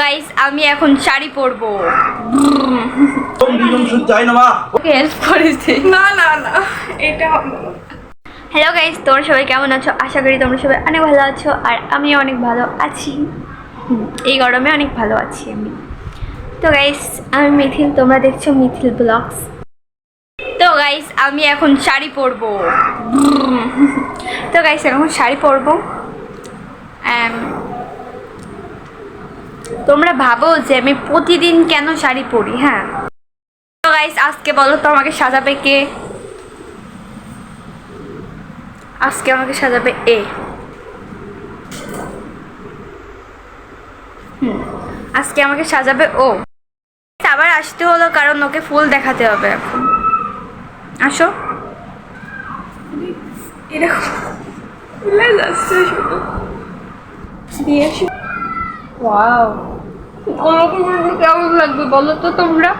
Guys আমি এখন শাড়ি পরবো। হেল্প করেছি না না না এটা হ্যালো গাইস তোমরা সবাই কেমন আছো? আশা করি তোমরা সবাই অনেক ভালো আছো আর আমিও অনেক ভালো আছি। এই গরমে অনেক ভালো আছি আমি। তো গাইস আমি মিথিল তোমরা দেখছ মিথিল ব্লগস। তো গাইস আমি এখন শাড়ি পরবো। তো গাইস এখন শাড়ি পরবো। Um, তোমরা ভাবো যে আমি প্রতিদিন কেন শাড়ি পরি হ্যাঁ? আজকে বলো তো আমাকে সাজাবে কে? আজকে আমাকে সাজাবে এ। আজকে আমাকে সাজাবে ও। আবার আসতে হলো কারণ ওকে ফুল দেখাতে হবে। আসো। এরকম দিয়ে আসি। ওয়াও আমাকে কেমন লাগবে বলো তো তোমরা?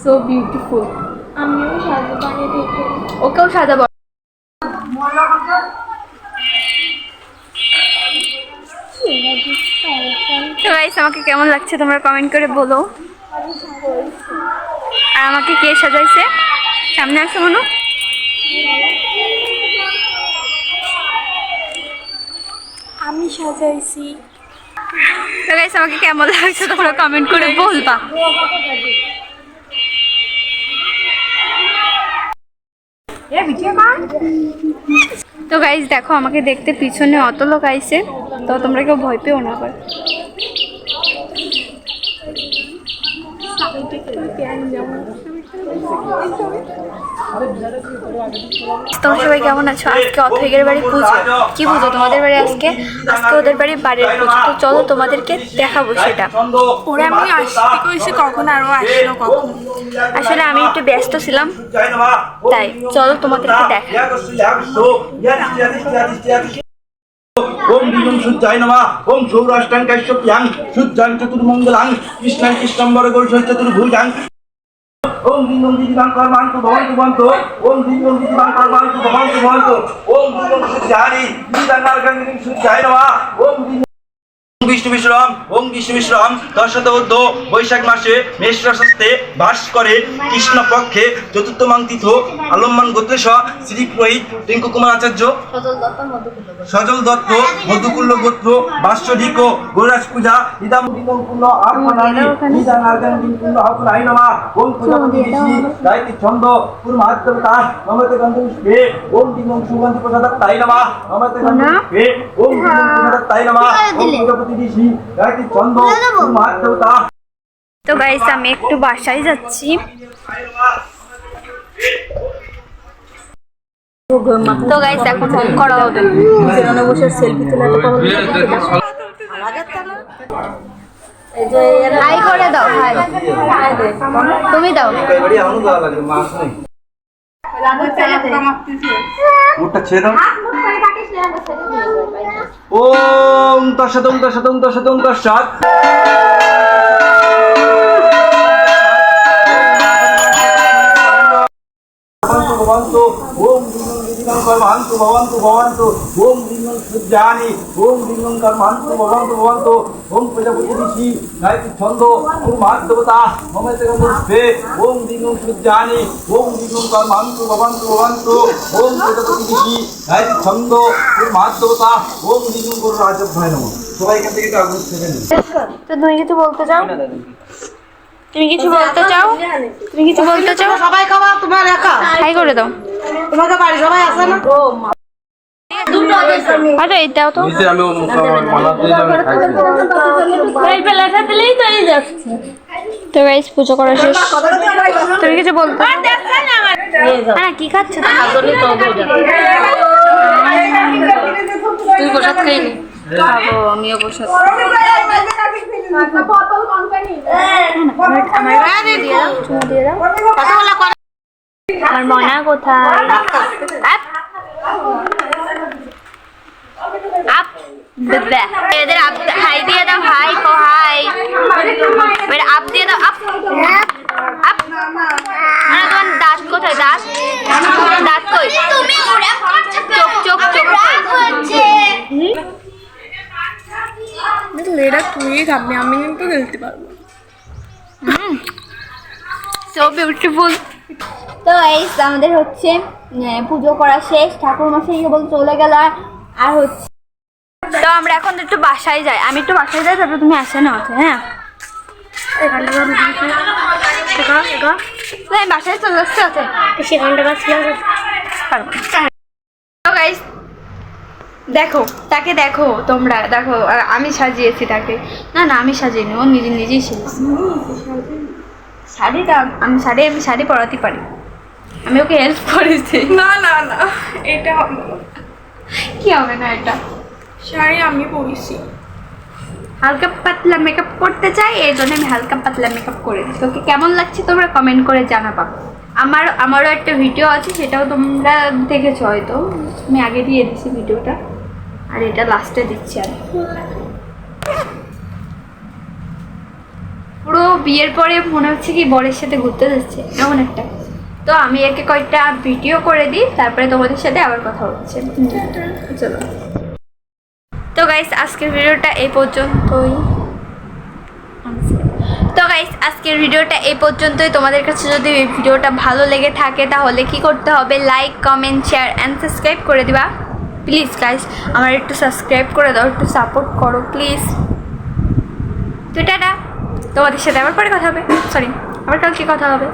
সো বিউটিফুল আমিও বানিয়ে দেখে ওকেও তো গাইস আমাকে কেমন লাগছে তোমরা কমেন্ট করে বলো। আর আমাকে কে সাজাইছে? সামনে আসো মনো। আমি সাজাইছি তো গাইস আমাকে কেমন লাগছে তোমরা কমেন্ট করে বলবা। তো গাইস দেখো আমাকে দেখতে পিছনে অত লোক আইছে তো তোমরা কেউ ভয় পেও না আবার। তোমরা সবাই কেমন আছো? আজকে অথৈগের বাড়ি পুজো। কি পুজো? তোমাদের বাড়ি আজকে? আজকে ওদের বাড়ি বাড়ির পুজো। তো চলো তোমাদেরকে দেখাবো সেটা। ওরা আমি আসতে কইছি কখন আরও আসলো কখন? আসলে আমি একটু ব্যস্ত ছিলাম। তাই, চলো তোমাদেরকে দেখা ওম বিজম সূর্যায় নমঃ। ওম সৌরাষ্ট্রাঙ্কাশ্যপ্যাং সূর্যাং চতুর্মঙ্গলাং। কৃষ্ণাং কৃষ্ণম্বর গৌরসৈ চতুর্ভুজাং বিজম বিজিবাং কর্মান্তু ভবন্ত ভবন্তু ওম বিজম বিজিবাং কর্মান্তু ভবন্ত ভবন্তু ওম বিজম সূর্যানি বিদাঙ্গার্গাঙ্গিং সুচাই নমঃ ওম বিষ্ণু বিশ্রাম ওম বিষ্ণু বিশ্রাম দশত উদ্ধ বৈশাখ মাসে মেষ রাশস্তে বাস করে কৃষ্ণ পক্ষে চতুর্থ মাংতীর্থ আলম্বান গোত্রেশ শ্রী পুরোহিত টিঙ্কু কুমার আচার্য সজল দত্ত মধুকুল্ল গোত্র বাৎসরিক গৌরাজ পূজা ইদাম বিদম পূর্ণ আত্মনানি নিদান আর্গান পূর্ণ আত্মনাই নমা ওম প্রজাপতি ঋষি গায়ত্রী ছন্দ নমতে গন্ধ ওম দিগম সুগন্ধি প্রসাদ তাই নমা নমতে গন্ধ ওম দিগম প্রসাদ তাই নমা ওম প্রজাপতি তো গাইস আমি একটু বাসায় যাচ্ছি। তো গাইস এখন হোম করা হবে। হাই করে দাও হাই তুমি দাও। মুখটা ছেড়ে ওম তশতং তশতং তশতং তশাত ওম লিঙ্গং কর্মান্তু ভবন্তু ভবন্তু ওম লিঙ্গং সূর্যানি ওম লিঙ্গং কর্মান্তু ভবন্তু ভবন্তু ওম প্রজাপতি ঋষি গায়ত্রী ছন্দ ওম মমেতে ওম লিঙ্গং সূর্যানি ওম লিঙ্গং কর্মান্তু ভবন্তু ভবন্তু ওম প্রজাপতি ঋষি গায়ত্রী ছন্দ ওম ওম লিঙ্গং গুরু রাজভ্যায় নমঃ সবাই এখান থেকে একটু আগ্রহ থেকে নিন। তো তুমি কিছু বলতে চাও? তুমি কিছু বলতে চাও? তুমি কিছু বলতে চাও? সবাই খাওয়া তোমার একা। হাই করে দাও। তোমাকে বাড়ি সবাই আছে না আরে এটাও তো নিচে আমি তো গাইস পুজো করা শেষ তুমি কিছু বলতে হ্যাঁ কি খাচ্ছ তুমি তুই প্রসাদ খাব আমিও দিয়ে দাও চুমু দিয়ে দাও কতগুলো করে আমার মনা কোথায়? আপ। আপ এদের আপ হাই দিয়ে দাও হাই কো হাই। এবার আপ দিয়ে দাও আপ। আপ। মানে তোমার দাঁত কোথায়? দাঁত? দাঁত কই? তুমি চোখ চোখ চোখ হচ্ছে এটা তুই খাবি আমি কিন্তু খেলতে পারব সো বিউটিফুল তো এই আমাদের হচ্ছে পুজো করা শেষ ঠাকুর মশাই কেবল চলে গেল আর- হচ্ছে তো আমরা এখন একটু বাসায় যাই। আমি একটু বাসায় যাই, তারপরে তুমি আসে না আমাকে হ্যাঁ? বাসায় চলে দেখো, তাকে দেখো তোমরা। দেখো আমি সাজিয়েছি তাকে। না না, আমি সাজিয়ে ও নিজে নিজেই সেজেছে শাড়িটা আমি শাড়ি আমি শাড়ি পরাতে পারি। আমি ওকে হেল্প করেছি। না না না এটা হবে কি হবে না এটা? শাড়ি আমি পরেছি। হালকা পাতলা মেকআপ করতে চাই এই জন্য আমি হালকা পাতলা মেকআপ করে দিই তোকে কেমন লাগছে তোমরা কমেন্ট করে জানাবা। আমার আমারও একটা ভিডিও আছে সেটাও তোমরা দেখেছ হয়তো। আমি আগে দিয়ে দিচ্ছি ভিডিওটা আর এটা লাস্টে দিচ্ছি আমি পুরো বিয়ের পরে মনে হচ্ছে কি বরের সাথে ঘুরতে যাচ্ছে, এমন একটা। তো আমি একে কয়েকটা ভিডিও করে দিই, তারপরে তোমাদের সাথে আবার কথা হচ্ছে। চলো। তো গাইস আজকের ভিডিওটা এই পর্যন্তই। তো গাইস আজকের ভিডিওটা এই পর্যন্তই। তোমাদের কাছে যদি ভিডিওটা ভালো লেগে থাকে, তাহলে কি করতে হবে? Like comment share and subscribe করে দিবা। প্লিজ গাইস আমার একটু সাবস্ক্রাইব করে দাও, একটু সাপোর্ট করো প্লিজ তো টাটা। তোমাদের সাথে আবার পরে কথা হবে। সরি আবার কালকে কথা হবে।